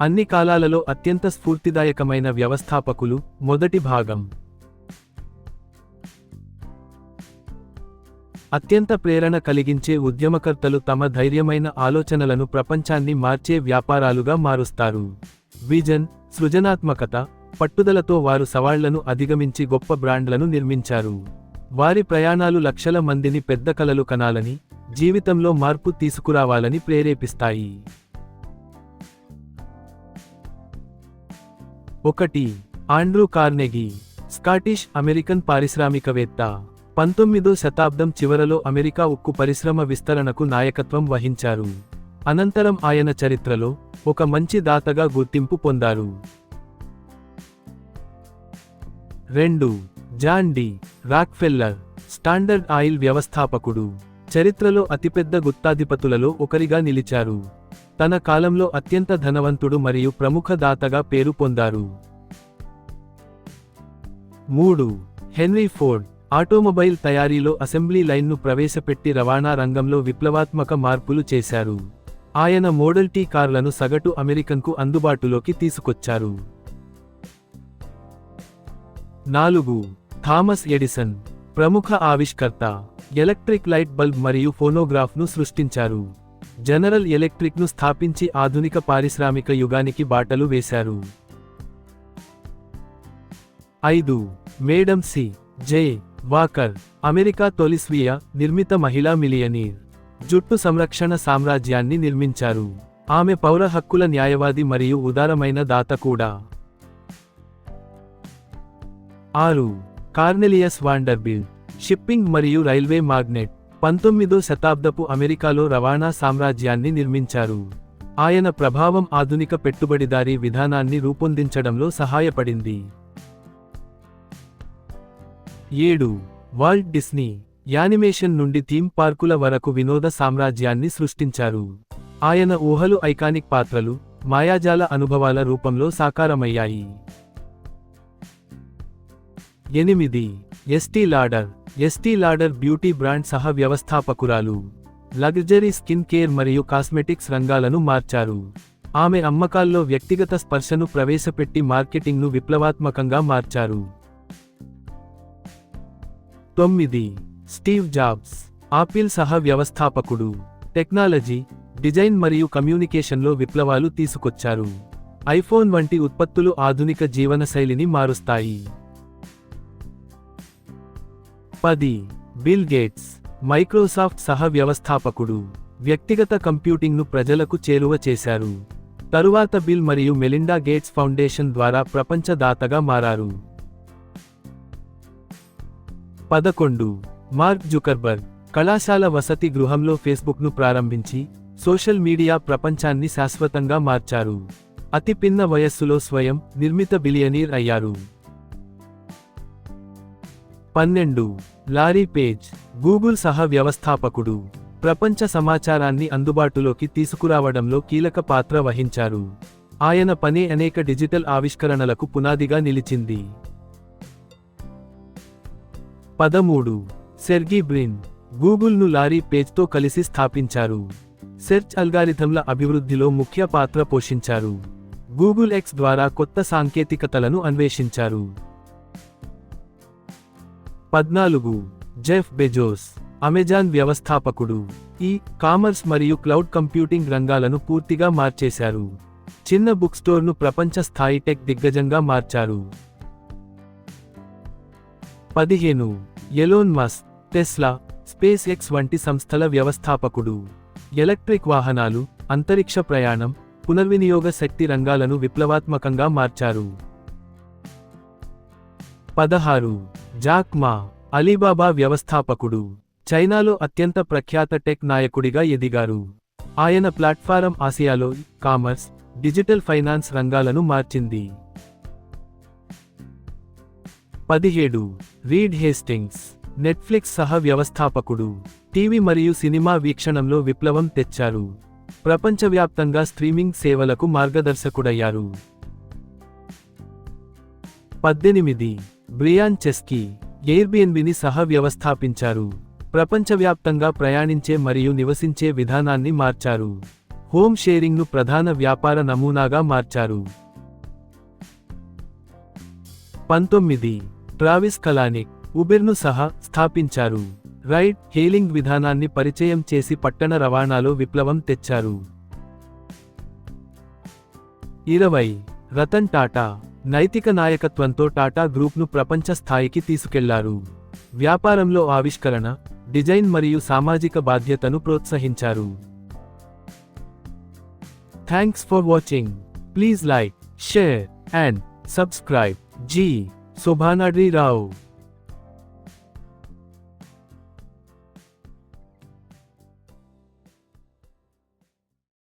అన్ని కాలాలలో అత్యంత స్ఫూర్తిదాయకమైన వ్యవస్థాపకులు మొదటి భాగం. అత్యంత ప్రేరణ కలిగించే ఉద్యమకర్తలు తమ ధైర్యమైన ఆలోచనలను ప్రపంచాన్ని మార్చే వ్యాపారాలుగా మారుస్తారు. విజన్ సృజనాత్మకత పట్టుదలతో వారు సవాళ్ళను అధిగమించి గొప్ప బ్రాండ్లను నిర్మించారు. వారి ప్రయాణాలు లక్షల మందిని పెద్ద కలలు కనాలని జీవితంలో మార్పు తీసుకురావాలని ప్రేరేపిస్తాయి. ఒకటి ఆండ్రూ కార్నెగీ స్కాటిష్ అమెరికన్ పారిశ్రామికవేత్త. పంతొమ్మిదో శతాబ్దం చివరలో అమెరికా ఉక్కు పరిశ్రమ విస్తరణకు నాయకత్వం వహించారు. అనంతరం ఆయన చరిత్రలో ఒక మంచి దాతగా గుర్తింపు పొందారు. రెండు John D. Rockefeller Standard Oil వ్యవస్థాపకుడు. చరిత్రలో అతిపెద్ద గుత్తాధిపతులలో ఒకరిగా నిలిచారు. తన కాలంలో అత్యంత ధనవంతుడు మరియు ప్రముఖ దాతగా పేరు పొందారు. మూడు. హెన్రీ ఫోర్డ్ ఆటోమొబైల్ తయారీలో అసెంబ్లీ లైన్ను ప్రవేశపెట్టి రవాణా రంగంలో విప్లవాత్మక మార్పులు చేశారు. ఆయన మోడల్ టీ కార్లను సగటు అమెరికన్కు అందుబాటులోకి తీసుకొచ్చారు. నాలుగు. థామస్ ఎడిసన్ ప్రముఖ ఆవిష్కర్త ఎలక్ట్రిక్ లైట్ బల్బ్ మరియు ఫోనోగ్రాఫ్ను సృష్టించారు. జనరల్ ఎలక్ట్రిక్ను స్థాపించి ఆధునిక పారిశ్రామిక యుగానికి బాటలు వేశారు. ఐదు. Madam C. J. Walker America తొలి స్వీయ నిర్మిత మహిళా మిలియనీర్. జుట్టు సంరక్షణ సామ్రాజ్యాన్ని నిర్మించారు. ఆమె పౌర హక్కుల న్యాయవాది మరియు ఉదారమైన దాత కూడా. ఆరు. కార్నెలియస్ వాండర్బిల్ షిప్పింగ్ మరియు రైల్వే మాగ్నెట్. పంతొమ్మిదో శతాబ్దపు అమెరికాలో రవాణా సామ్రాజ్యాన్ని నిర్మించారు. ఆయన ప్రభావం ఆధునిక పెట్టుబడిదారీ విధానాన్ని రూపొందించడంలో సహాయపడింది. ఏడు. వాల్ట్ డిస్నీ యానిమేషన్ నుండి థీమ్ పార్కుల వరకు వినోద సామ్రాజ్యాన్ని సృష్టించారు. ఆయన ఊహలు ఐకానిక్ పాత్రలు మాయాజాల అనుభవాల రూపంలో సాకారమయ్యాయి. ఎనిమిది. Estee Lauder Estee Lauder beauty brand సహ వ్యవస్థాపకురాలు. లగ్జరీ స్కిన్ కేర్ మరియు కాస్మెటిక్స్ రంగాలను మార్చారు. ఆమె అమ్మకాల్లో వ్యక్తిగత స్పర్శను ప్రవేశపెట్టి మార్కెటింగ్ను విప్లవాత్మకంగా మార్చారు. తొమ్మిది. స్టీవ్ జాబ్స్ ఆపిల్ సహ వ్యవస్థాపకుడు. టెక్నాలజీ డిజైన్ మరియు కమ్యూనికేషన్లో విప్లవాలు తీసుకొచ్చారు. ఐఫోన్ వంటి ఉత్పత్తులు ఆధునిక జీవనశైలిని మారుస్తాయి. పది. బిల్ గేట్స్ మైక్రోసాఫ్ట్ సహ వ్యవస్థాపకుడు వ్యక్తిగత కంప్యూటింగ్ను ప్రజలకు చేరువ చేశారు. తరువాత బిల్ మరియు మెలిండా గేట్స్ ఫౌండేషన్ ద్వారా ప్రపంచ దాతగా మారారు. పదకొండు. మార్క్ జుకర్బర్గ్ కళాశాల వసతి గృహంలో ఫేస్బుక్ను ప్రారంభించి సోషల్ మీడియా ప్రపంచాన్ని శాశ్వతంగా మార్చారు. అతి పిన్న వయస్సులో స్వయం నిర్మిత బిలియనీర్ అయ్యారు. పన్నెండు. లారీ పేజ్ గూగుల్ సహ వ్యవస్థాపకుడు. ప్రపంచ సమాచారాన్ని అందుబాటులోకి తీసుకురావడంలో కీలక పాత్ర వహించారు. ఆయన పని అనేక డిజిటల్ ఆవిష్కరణలకు పునాదిగా నిలిచింది. పదమూడు. సెర్గీ బ్రిన్ గూగుల్ను లారీ పేజ్తో కలిసి స్థాపించారు. సెర్చ్ అల్గారిథంల అభివృద్ధిలో ముఖ్య పాత్ర పోషించారు. గూగుల్ ఎక్స్ ద్వారా కొత్త సాంకేతికతలను అన్వేషించారు. పద్నాలుగు. జెఫ్ బెజోస్ అమెజాన్ వ్యవస్థాపకుడు. ఈ కామర్స్ మరియు క్లౌడ్ కంప్యూటింగ్ రంగాలను పూర్తిగా మార్చేశారు. చిన్న బుక్ స్టోర్ను ప్రపంచ స్థాయి టెక్ దిగ్గజంగా మార్చారు. పదిహేను. Elon Musk Tesla SpaceX వంటి సంస్థల వ్యవస్థాపకుడు. ఎలక్ట్రిక్ వాహనాలు అంతరిక్ష ప్రయాణం పునర్వినియోగ శక్తి రంగాలను విప్లవాత్మకంగా మార్చారు. పదహారు. జాక్ మా అలీబాబా వ్యవస్థాపకుడు చైనాలో అత్యంత ప్రఖ్యాత టెక్ నాయకుడిగా ఎదిగారు. ఆయన ప్లాట్ఫారం ఆసియాలో కామర్స్ డిజిటల్ ఫైనాన్స్ రంగాలను మార్చింది. పదిహేడు రీడ్ హేస్టింగ్స్ నెట్ఫ్లిక్స్ సహ వ్యవస్థాపకుడు టీవీ మరియు సినిమా వీక్షణంలో విప్లవం తెచ్చారు. ప్రపంచవ్యాప్తంగా స్ట్రీమింగ్ సేవలకు మార్గదర్శకుడయ్యారు. పద్దెనిమిది బ్రియాన్ చెస్కీ ఎయిర్బిఎన్బిని సహ వ్యవస్థాపించారు. ప్రపంచవ్యాప్తంగా ప్రయాణించే మరియు నివసించే విధానాన్ని మార్చారు. హోమ్ షేరింగ్ను ప్రధాన వ్యాపార నమూనాగా మార్చారు. పంతొమ్మిది. ట్రావిస్ కలానిక్ ఉబెర్ను సహా స్థాపించారు. రైడ్ హేలింగ్ విధానాన్ని పరిచయం చేసి పట్టణ రవాణాలో విప్లవం తెచ్చారు. ఇరవై. రతన్ టాటా నైతిక నాయకత్వంతో టాటా గ్రూప్ను ప్రపంచ స్థాయికి తీసుకెళ్ళారు. వ్యాపారంలో ఆవిష్కరణ డిజైన్ మరియు సామాజిక బాధ్యతను ప్రోత్సహించారు. Thanks for watching please like share and subscribe G. Shobhanadri Rao.